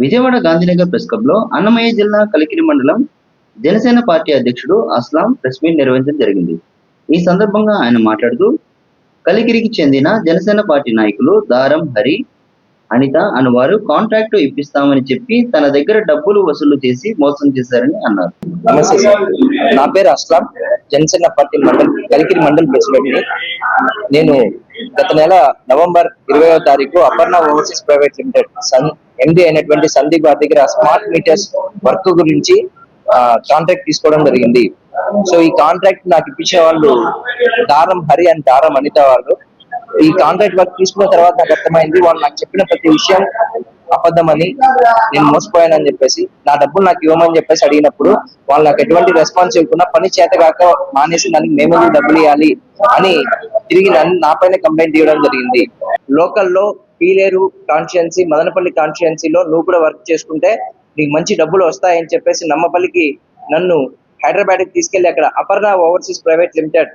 Vijayawada Gandhinagar press క్లబ్లో అన్నమయ్య జిల్లా కలికిరి మండలం జనసేన పార్టీ అధ్యక్షుడు అస్లాం ప్రెస్ మీట్ నిర్వహించడం జరిగింది. ఈ సందర్భంగా ఆయన మాట్లాడుతూ కలికిరికి చెందిన జనసేన పార్టీ నాయకులు దారం హరి అనిత అనువారు కాంట్రాక్ట్ ఇప్పిస్తామని చెప్పి తన దగ్గర డబ్బులు వసూలు చేసి మోసం చేశారని అన్నారు. నమస్తే సార్. నా పేరు అస్లాం. జనసేన పార్టీ మండల్ కలికిరి మండల్ ప్రెసిడెంట్ నేను గత నెల నవంబర్ ఇరవయో తారీఖు Aparna overseas private limited son MD అయినటువంటి సందీప్ గారి దగ్గర స్మార్ట్ మీటర్స్ వర్క్ గురించి కాంట్రాక్ట్ తీసుకోవడం జరిగింది. సో ఈ కాంట్రాక్ట్ నాకు ఇప్పించే వాళ్ళు దారం హరి అండ్ దారం అనిత వాళ్ళు. ఈ కాంట్రాక్ట్ వర్క్ తీసుకున్న తర్వాత నాకు అర్థమైంది వాళ్ళు నాకు చెప్పిన ప్రతి విషయం అబద్ధమని నేను మోసపోయానని చెప్పేసి నా డబ్బులు నాకు ఇవ్వమని చెప్పేసి అడిగినప్పుడు వాళ్ళు నాకు ఎటువంటి రెస్పాన్స్ ఇవ్వకుండా పని చేతగాక మానేసి నన్ను మేము డబ్బులు ఇవ్వాలి అని తిరిగి నన్ను నా పైన కంప్లైంట్ ఇవ్వడం జరిగింది. లోకల్లో పీలేరు కాన్స్టిట్యున్సీ మదనపల్లి కాన్స్టిట్యున్సీలో నువ్వు కూడా వర్క్ చేసుకుంటే నీకు మంచి డబ్బులు వస్తాయని చెప్పేసి నమ్మపల్లికి నన్ను హైదరాబాద్కి తీసుకెళ్ళి అక్కడ Aparna overseas private limited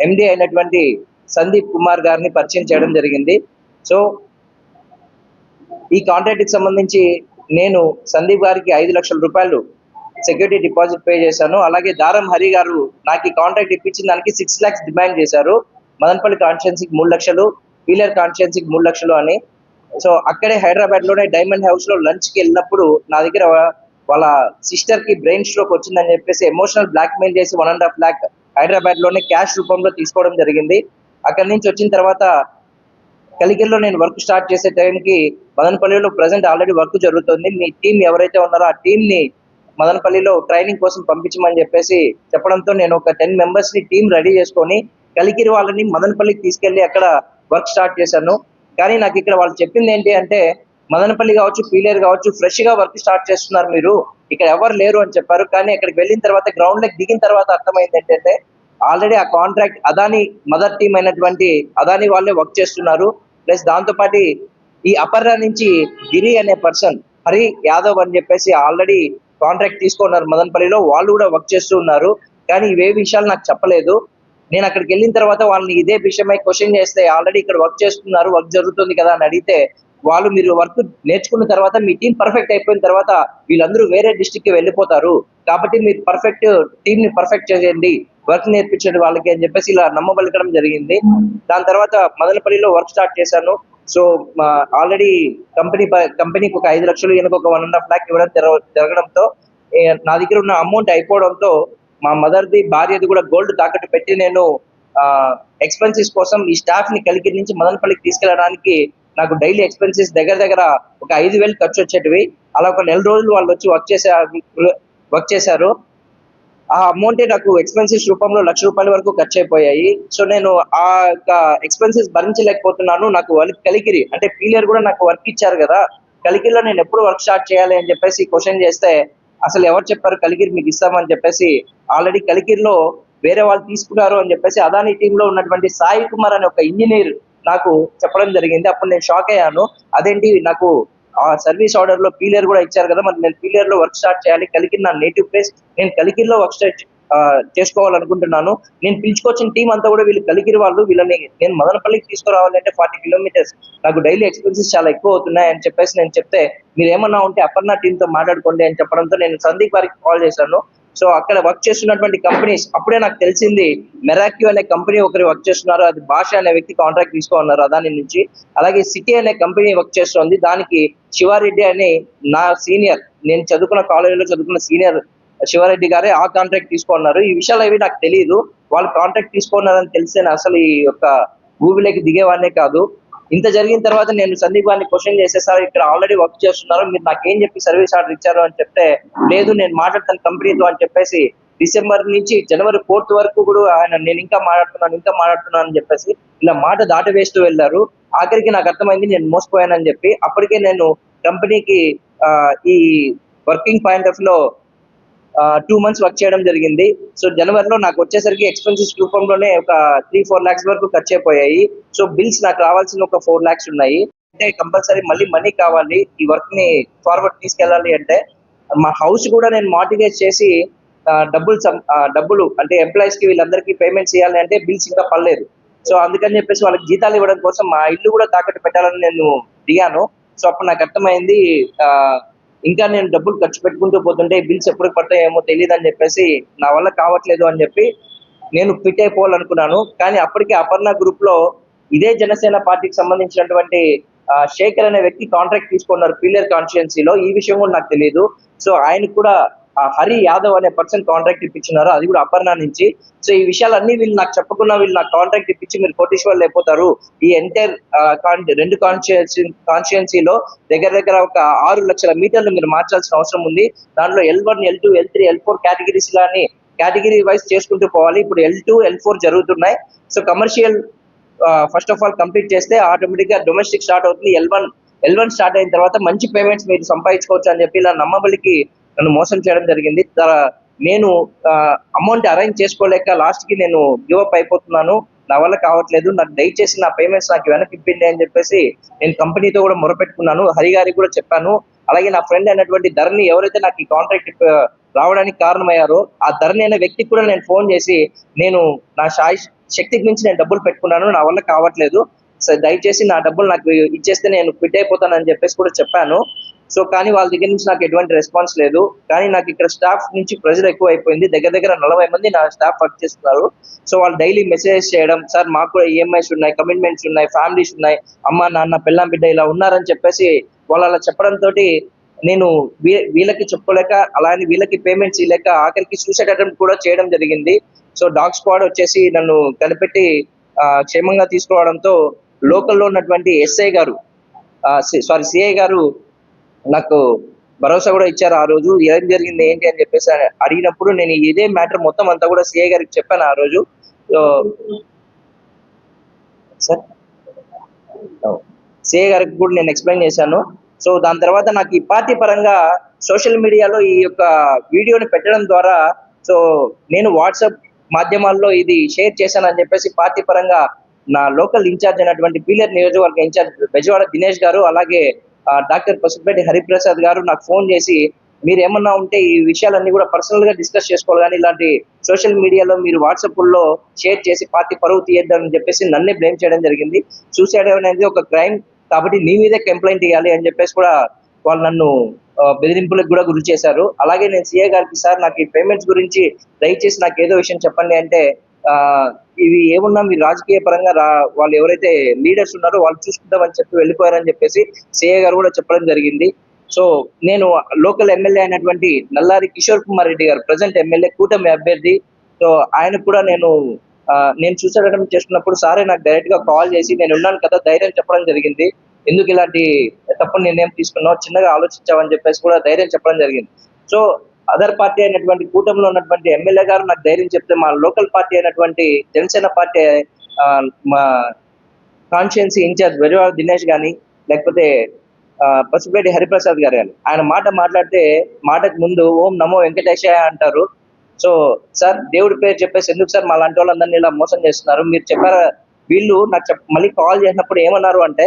MD అయినటువంటి సందీప్ కుమార్ గారిని పరిచయం చేయడం జరిగింది. సో ఈ కాంట్రాక్ట్కి సంబంధించి నేను సందీప్ గారికి ఐదు లక్షల రూపాయలు సెక్యూరిటీ డిపాజిట్ పే చేశాను. అలాగే దారం హరి గారు నాకు ఈ కాంట్రాక్ట్ ఇప్పించిన దానికి సిక్స్ ల్యాక్స్ డిమాండ్ చేశారు. మదనపల్లి కాన్స్టిట్యున్సీకి మూడు లక్షలు పీలర్ కాన్స్టిట్యున్సీకి మూడు లక్షలు అని. సో అక్కడే హైదరాబాద్లోనే డైమండ్ హౌస్లో లంచ్కి వెళ్ళినప్పుడు నా దగ్గర వాళ్ళ సిస్టర్కి బ్రెయిన్ స్ట్రోక్ వచ్చిందని చెప్పేసి ఎమోషనల్ బ్లాక్ మెయిల్ చేసి వన్ అండ్ హాఫ్ ల్యాక్ హైదరాబాద్లోనే క్యాష్ రూపంలో తీసుకోవడం జరిగింది. అక్కడి నుంచి వచ్చిన తర్వాత కలిగిరిలో నేను వర్క్ స్టార్ట్ చేసే టైంకి మదనపల్లిలో ప్రజెంట్ ఆల్రెడీ వర్క్ జరుగుతుంది. మీ టీం ఎవరైతే ఉన్నారో ఆ టీం ని మదనపల్లిలో ట్రైనింగ్ కోసం పంపించమని చెప్పేసి చెప్పడంతో నేను ఒక టెన్ మెంబర్స్ని టీం రెడీ చేసుకొని కలికిరి వాళ్ళని మదనపల్లికి తీసుకెళ్ళి అక్కడ వర్క్ స్టార్ట్ చేశాను. కానీ నాకు ఇక్కడ వాళ్ళు చెప్పింది ఏంటి అంటే మదనపల్లి కావచ్చు పీలేరు కావచ్చు ఫ్రెష్గా వర్క్ స్టార్ట్ చేస్తున్నారు మీరు. ఇక్కడ ఎవరు లేరు అని చెప్పారు. కానీ అక్కడికి వెళ్ళిన తర్వాత గ్రౌండ్ లెక్ దిగిన తర్వాత అర్థమైంది ఏంటంటే ఆల్రెడీ ఆ కాంట్రాక్ట్ అదాని మదర్ టీం అయినటువంటి అదాని వాళ్ళే వర్క్ చేస్తున్నారు. ప్లస్ దాంతోపాటు ఈ అపర్ణ నుంచి గిరి అనే పర్సన్ హరి యాదవ్ అని చెప్పేసి ఆల్రెడీ కాంట్రాక్ట్ తీసుకున్నారు మదన్పల్లిలో. వాళ్ళు కూడా వర్క్ చేస్తూ ఉన్నారు. కానీ ఇవే విషయాలు నాకు చెప్పలేదు. నేను అక్కడికి వెళ్ళిన తర్వాత వాళ్ళని ఇదే విషయమై క్వశ్చన్ చేస్తే ఆల్రెడీ ఇక్కడ వర్క్ చేస్తున్నారు వర్క్ జరుగుతుంది కదా అని అడిగితే వాళ్ళు మీరు వర్క్ నేర్చుకున్న తర్వాత మీ టీం పర్ఫెక్ట్ అయిపోయిన తర్వాత వీళ్ళందరూ వేరే డిస్టిక్కి వెళ్ళిపోతారు. కాబట్టి మీరు పర్ఫెక్ట్ టీం ని పర్ఫెక్ట్ చేయండి. వర్క్ నేర్పించండి వాళ్ళకి అని చెప్పేసి ఇలా నమ్మబలకడం జరిగింది. దాని తర్వాత మదనపల్లిలో వర్క్ స్టార్ట్ చేశాను. సో ఆల్రెడీ కంపెనీ కంపెనీకి ఒక ఐదు లక్షలు ఈయనకు ఒక వన్ అండ్ హాఫ్ లాక్ ఇవ్వడం జరగడంతో నా దగ్గర ఉన్న అమౌంట్ అయిపోవడంతో మా మదర్ది భార్యది కూడా గోల్డ్ తాకట్టు పెట్టి నేను ఎక్స్పెన్సెస్ కోసం ఈ స్టాఫ్ని కలిగి నుంచి మదనపల్లికి తీసుకెళ్ళడానికి నాకు డైలీ ఎక్స్పెన్సెస్ దగ్గర దగ్గర ఒక ఐదు వేలు ఖర్చు వచ్చేటివి. అలా ఒక నెల రోజులు వాళ్ళు వచ్చి వర్క్ చేసే వర్క్ చేశారు. ఆ అమౌంటే నాకు ఎక్స్పెన్సెస్ రూపంలో లక్ష రూపాయల వరకు ఖర్చు అయిపోయాయి. సో నేను ఆ యొక్క ఎక్స్పెన్సెస్ భరించలేకపోతున్నాను. నాకు కలికిరి అంటే పీలియర్ కూడా నాకు వర్క్ ఇచ్చారు కదా. కలికిరిలో నేను ఎప్పుడు వర్క్ స్టార్ట్ చేయాలి అని చెప్పేసి క్వశ్చన్ చేస్తే అసలు ఎవరు చెప్పారు కలికిరి మీకు ఇస్తామని చెప్పేసి ఆల్రెడీ కలికిరిలో వేరే వాళ్ళు తీసుకున్నారు అని చెప్పేసి అదాని టీమ్లో ఉన్నటువంటి సాయి కుమార్ అనే ఒక ఇంజనీర్ నాకు చెప్పడం జరిగింది. అప్పుడు నేను షాక్ అయ్యాను. అదేంటి నాకు ఆ సర్వీస్ ఆర్డర్లో పీలియర్ కూడా ఇచ్చారు కదా మరి నేను పీలియర్లో వర్క్ స్టార్ట్ చేయాలి కలికిరి నా నేటివ్ ప్లేస్ నేను కలికిరిలో వర్క్ స్టార్ట్ చేసుకోవాలనుకుంటున్నాను. నేను పిలుచుకొచ్చిన టీం అంతా కూడా వీళ్ళు కలిగిరి వాళ్ళు వీళ్ళని నేను మదనపల్లికి తీసుకురావాలంటే ఫార్టీ కిలోమీటర్స్. నాకు డైలీ ఎక్స్పెన్సెస్ చాలా ఎక్కువ అవుతున్నాయి అని చెప్పేసి నేను చెప్తే మీరు ఏమన్నా ఉంటే అపర్ణ టీమ్తో మాట్లాడుకోండి అని చెప్పడంతో నేను సందీప్ వారికి కాల్ చేశాను. సో అక్కడ వర్క్ చేస్తున్నటువంటి కంపెనీస్ అప్పుడే నాకు తెలిసింది మెరాక్యూ అనే కంపెనీ ఒకరు వర్క్ చేస్తున్నారు. అది భాష అనే వ్యక్తి కాంట్రాక్ట్ తీసుకున్నారు అదాని నుంచి. అలాగే సిటీ అనే కంపెనీ వర్క్ చేస్తుంది. దానికి శివారెడ్డి అనే నా సీనియర్ నేను చదువుకున్న కాలేజీలో చదువుకున్న సీనియర్ శివారెడ్డి గారే ఆ కాంట్రాక్ట్ తీసుకున్నారు ఈ విషయాలు అవి నాకు తెలియదు వాళ్ళు కాంట్రాక్ట్ తీసుకున్నారని తెలిస్తే నేను అసలు ఈ యొక్క భూమిలోకి దిగేవాడినే కాదు. ఇంత జరిగిన తర్వాత నేను సందీప్ గారిని క్వశ్చన్ చేసేసారు ఇక్కడ ఆల్రెడీ వర్క్ చేస్తున్నారు. మీరు నాకేం చెప్పి సర్వీస్ ఆర్డర్ ఇచ్చారు అని చెప్తే లేదు నేను మాట్లాడతాను కంపెనీతో అని చెప్పేసి డిసెంబర్ నుంచి జనవరి ఫోర్త్ వరకు కూడా ఆయన నేను ఇంకా మాట్లాడుతున్నాను ఇంకా మాట్లాడుతున్నాను అని చెప్పేసి ఇలా మాట దాటి వేస్తూ వెళ్ళారు. ఆఖరికి నాకు అర్థమైంది నేను మోసపోయానని చెప్పి. అప్పటికే నేను కంపెనీకి ఈ వర్కింగ్ పాయింట్ ఆఫ్లో టూ మంత్స్ వర్క్ చేయడం జరిగింది. సో జనవరిలో నాకు వచ్చేసరికి ఎక్స్పెన్సెస్ రూపంలోనే ఒక త్రీ ఫోర్ లాక్స్ వరకు ఖర్చు అయిపోయాయి. సో బిల్స్ నాకు రావాల్సిన ఒక ఫోర్ లాక్స్ ఉన్నాయి. అంటే కంపల్సరీ మళ్ళీ మనీ కావాలి. ఈ వర్క్ని ఫార్వర్డ్ తీసుకెళ్ళాలి అంటే మా హౌస్ కూడా నేను మార్టిగేజ్ చేసి డబ్బులు సం- డబ్బులు అంటే ఎంప్లాయీస్కి వీళ్ళందరికీ పేమెంట్ చేయాలి అంటే బిల్స్ ఇంకా పడలేదు. సో అందుకని చెప్పేసి వాళ్ళకి జీతాలు ఇవ్వడం కోసం మా ఇల్లు కూడా తాకట్టు పెట్టాలని నేను దిగాను. సో అప్పుడు నాకు అర్థమైంది ఇంకా నేను డబ్బులు ఖర్చు పెట్టుకుంటూ పోతుంటే బిల్స్ ఎప్పుడు పడతాయేమో తెలియదు అని చెప్పేసి నా వల్ల కావట్లేదు అని చెప్పి నేను ఫిట్ అయిపోవాలనుకున్నాను. కానీ అప్పటికే అపర్ణ గ్రూప్లో ఇదే జనసేన పార్టీకి సంబంధించినటువంటి శేఖర్ అనే వ్యక్తి కాంట్రాక్ట్ తీసుకున్నారు పిల్లర్ కాన్స్టిట్యున్సీలో ఈ విషయం కూడా నాకు తెలియదు సో ఆయన కూడా ఆ, హరి యాదవ్ అనే పర్సన్ కాంట్రాక్ట్ ఇప్పించినారు. అది కూడా అపర్ణ నుంచి. సో ఈ విషయాలన్నీ వీళ్ళు నాకు చెప్పకుండా వీళ్ళు నాకు కాంట్రాక్ట్ ఇప్పించి మీరు కోటేశ్వర్లు అయిపోతారు ఈ ఎంటైర్ రెండు కాన్స్టిట్యున్సీ కాన్స్టిట్యున్సీలో దగ్గర దగ్గర ఒక ఆరు లక్షల మీటర్లు మీరు మార్చాల్సిన అవసరం ఉంది. దాంట్లో L one L two L three L four categories లాని category wise చేసుకుంటూ పోవాలి. ఇప్పుడు ఎల్ టూ ఎల్ ఫోర్ జరుగుతున్నాయి. So commercial first of all complete చేస్తే ఆటోమేటిక్గా డొమెస్టిక్ స్టార్ట్ అవుతుంది. L one L one start అయిన తర్వాత మంచి పేమెంట్స్ మీరు సంపాదించుకోవచ్చు అని చెప్పి ఇలా నమ్మబలికి నన్ను మోసం చేయడం జరిగింది. నేను అమౌంట్ అరేంజ్ చేసుకోలేక లాస్ట్కి నేను గివప్ అప్ అయిపోతున్నాను. నా వల్ల కావట్లేదు. నాకు దయచేసి నా పేమెంట్స్ నాకు వెనక్కి ఇప్పిండి అని చెప్పేసి నేను కంపెనీతో కూడా మొరపెట్టుకున్నాను. హరి గారికి కూడా చెప్పాను. అలాగే నా ఫ్రెండ్ అయినటువంటి ధరణి ఎవరైతే నాకు ఈ కాంట్రాక్ట్ రావడానికి కారణమయ్యారో ఆ ధరణి అనే వ్యక్తికి కూడా నేను ఫోన్ చేసి నేను నా సాయి శక్తికి మించి నేను డబ్బులు పెట్టుకున్నాను. నా వల్ల కావట్లేదు. దయచేసి నా డబ్బులు నాకు ఇచ్చేస్తే నేను క్విట్ అయిపోతానని చెప్పేసి కూడా చెప్పాను. సో కానీ వాళ్ళ దగ్గర నుంచి నాకు ఎటువంటి రెస్పాన్స్ లేదు. కానీ నాకు ఇక్కడ స్టాఫ్ నుంచి ప్రెజర్ ఎక్కువ అయిపోయింది దగ్గర దగ్గర నలభై మంది నా స్టాఫ్ వర్క్ చేస్తున్నారు. సో వాళ్ళు డైలీ మెసేజ్ చేయడం సార్ మాకు కూడా ఈఎంఐస్ ఉన్నాయి కమిట్మెంట్స్ ఉన్నాయి ఫ్యామిలీస్ ఉన్నాయి. అమ్మ నాన్న పిల్లం బిడ్డ ఇలా ఉన్నారని చెప్పేసి వాళ్ళు అలా చెప్పడంతో నేను వీ- వీళ్ళకి చెప్పుకోలేక అలానే వీళ్ళకి పేమెంట్స్ ఇవ్వలేక ఆఖరికి సూసైడ్ అటెంప్ట్ కూడా చేయడం జరిగింది. సో డాగ్ స్క్వాడ్ వచ్చేసి నన్ను కనిపెట్టి క్షేమంగా తీసుకురావడంతో లోకల్లో ఉన్నటువంటి ఎస్ఐ గారు సారీ సిఐ గారు నాకు భరోసా కూడా ఇచ్చారు ఆ రోజు. ఏం జరిగింది ఏంటి అని చెప్పేసి అడిగినప్పుడు నేను ఇదే మ్యాటర్ మొత్తం అంతా కూడా సిఐ గారికి చెప్పాను ఆ రోజు. So sir? సిఐ గారికి కూడా నేను ఎక్స్ప్లెయిన్ చేశాను. సో దాని తర్వాత నాకు ఈ పార్టీ పరంగా సోషల్ మీడియాలో ఈ యొక్క వీడియోని పెట్టడం ద్వారా సో నేను వాట్సాప్ మాధ్యమాల్లో ఇది షేర్ చేశానని చెప్పేసి పార్టీ పరంగా నా లోకల్ ఇన్ఛార్జ్ అయినటువంటి పీలర్ నియోజకవర్గ ఇన్ఛార్జ్ బెజవాడ దినేష్ గారు అలాగే డాక్టర్ పసుపేటి హరిప్రసాద్ గారు నాకు ఫోన్ చేసి మీరు ఏమన్నా ఉంటే ఈ విషయాలన్నీ కూడా పర్సనల్గా డిస్కస్ చేసుకోవాలి కానీ ఇలాంటి సోషల్ మీడియాలో మీరు వాట్సాప్లో షేర్ చేసి పార్టీ పరువు తీయద్దని చెప్పేసి నన్నే బ్లేమ్ చేయడం జరిగింది. సూసైడ్ అనేది ఒక క్రైమ్ కాబట్టి నీ మీదే కంప్లైంట్ ఇవ్వాలి అని చెప్పేసి కూడా వాళ్ళు నన్ను బెదిరింపులకు కూడా గురి చేశారు. అలాగే నేను సీఏ గారికి సార్ నాకు ఈ పేమెంట్స్ గురించి దయచేసి నాకు ఏదో విషయం చెప్పండి అంటే ఇది ఇవి ఏమున్నా మీరు రాజకీయ పరంగా రా వాళ్ళు ఎవరైతే లీడర్స్ ఉన్నారో వాళ్ళు చూసుకుంటామని చెప్పి వెళ్ళిపోయారని చెప్పేసి సిఏ గారు కూడా చెప్పడం జరిగింది. సో నేను లోకల్ ఎమ్మెల్యే అయినటువంటి నల్లారి కిషోర్ కుమార్ రెడ్డి గారు ప్రజెంట్ ఎమ్మెల్యే కూటమి అభ్యర్థి. సో ఆయన కూడా నేను నేను చూసడడం చేస్తున్నప్పుడు సారే నాకు డైరెక్ట్గా కాల్ చేసి నేను ఉన్నాను కదా ధైర్యం చెప్పడం జరిగింది. ఎందుకు ఇలాంటి తప్పు నిర్ణయం తీసుకున్నావు? చిన్నగా ఆలోచించావని చెప్పేసి కూడా ధైర్యం చెప్పడం జరిగింది. సో అదర్ పార్టీ అయినటువంటి కూటమిలో ఉన్నటువంటి ఎమ్మెల్యే గారు నాకు ధైర్యం చెప్తే మా లోకల్ పార్టీ అయినటువంటి జనసేన పార్టీ మా కాన్స్టిట్యున్సీ ఇన్ఛార్జ్ వెరివాడ దినేష్ కానీ లేకపోతే పసిపేటి పసుపేటి హరిప్రసాద్ గారు కానీ ఆయన మాట మాట్లాడితే మాటకు ముందు ఓం నమో వెంకటేశయ్య అంటారు. సో సార్ దేవుడి పేరు చెప్పేసి ఎందుకు సార్ మా లాంటి వాళ్ళందరినీ ఇలా మోసం చేస్తున్నారు? మీరు చెప్పారా వీళ్ళు నాకు మళ్ళీ కాల్ చేసినప్పుడు ఏమన్నారు అంటే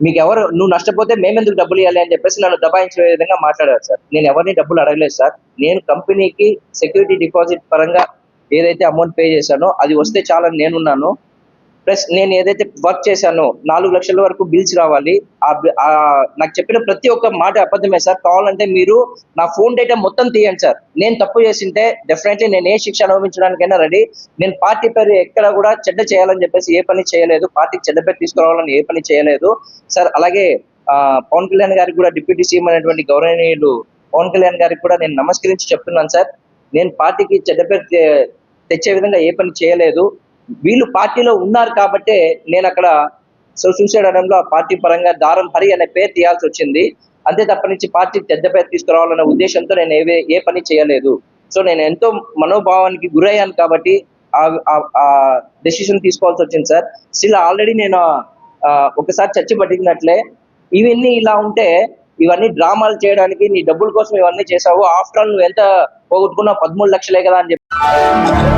మీకు ఎవరు నువ్వు నష్టపోతే మేమెందుకు డబ్బులు ఇవ్వాలి అని చెప్పేసి నన్ను దబాయించే విధంగా మాట్లాడారు సార్. నేను ఎవరిని డబ్బులు అడగలేదు సార్. నేను కంపెనీకి సెక్యూరిటీ డిపాజిట్ పరంగా ఏదైతే అమౌంట్ పే చేశానో అది వస్తే చాలని నేనున్నాను. ప్లస్ నేను ఏదైతే వర్క్ చేశానో నాలుగు లక్షల వరకు బిల్స్ రావాలి. ఆ నాకు చెప్పిన ప్రతి ఒక్క మాట అబద్ధమే సార్. కావాలంటే మీరు నా ఫోన్ డేటా మొత్తం తీయండి సార్. నేను తప్పు చేసింటే డెఫినెట్లీ నేను ఏ శిక్ష అనుభవించడానికైనా రెడీ. నేను పార్టీ పేరు ఎక్కడ కూడా చెడ్డ చేయాలని చెప్పేసి ఏ పని చేయలేదు. పార్టీకి చెడ్డ పేరు తీసుకురావాలని ఏ పని చేయలేదు. సార్ అలాగే పవన్ కళ్యాణ్ గారికి కూడా డిప్యూటీ సీఎం అనేటువంటి గౌరవనీయులు పవన్ కళ్యాణ్ గారికి కూడా నేను నమస్కరించి చెప్తున్నాను సార్. నేను పార్టీకి చెడ్డ పేరు తెచ్చే విధంగా ఏ పని చేయలేదు. వీళ్ళు పార్టీలో ఉన్నారు కాబట్టే నేను అక్కడ సో సూసైడ్ అనడంలో పార్టీ పరంగా దారం హరి అనే పేరు తీయాల్సి వచ్చింది. అంతే తప్ప నుంచి పార్టీ పెద్ద పేరు తీసుకురావాలనే ఉద్దేశంతో నేను ఏ ఏ పని చేయలేదు. సో నేను ఎంతో మనోభావానికి గురయ్యాను కాబట్టి ఆ డెసిషన్ తీసుకోవాల్సి వచ్చింది సార్. స్టిల్ ఆల్రెడీ నేను ఒకసారి చచ్చి పట్టినట్లే ఇవన్నీ ఇలా ఉంటే ఇవన్నీ డ్రామాలు చేయడానికి నీ డబ్బుల కోసం ఇవన్నీ చేసావు ఆఫ్టర్ ఆల్ నువ్వు ఎంత పోగొట్టుకున్నావు? పదమూడు లక్షలే కదా అని చెప్పి